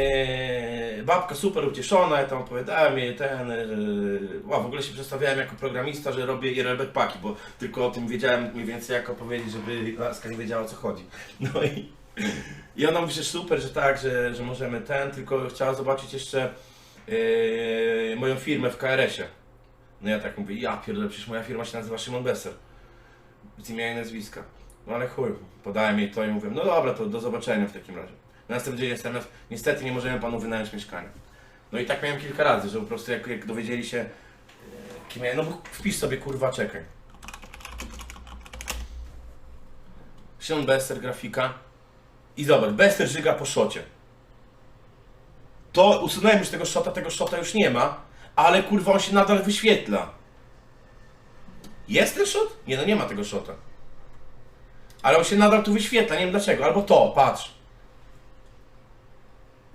Eee, babka super ucieszona, ja tam opowiadałem jej ten, a w ogóle się przedstawiałem jako programista, że robię IRL backpacki, bo tylko o tym wiedziałem mniej więcej jak opowiedzieć, żeby laska nie wiedziała o co chodzi. No i, i ona mówi, że super, że tak, że, że możemy ten, tylko chciała zobaczyć jeszcze e, moją firmę w KRS-ie. No ja tak mówię, ja pierdolę, przecież moja firma się nazywa Szymon Besser. Z imienia i nazwiska. No ale chuj, podałem jej to i mówię, no dobra, to do zobaczenia w takim razie. Na następny dzień SMS, niestety nie możemy panu wynająć mieszkania. No i tak miałem kilka razy, że po prostu jak, jak dowiedzieli się, e, kim ja, no bo wpisz sobie kurwa, czekaj. Szymon Bester, grafika. I zobacz, Bester żyga po szocie. To usunąłem już tego szota, tego szota już nie ma, ale kurwa on się nadal wyświetla. Jest ten shot? Nie, no nie ma tego shota. Ale on się nadal tu wyświetla, nie wiem dlaczego. Albo to, patrz.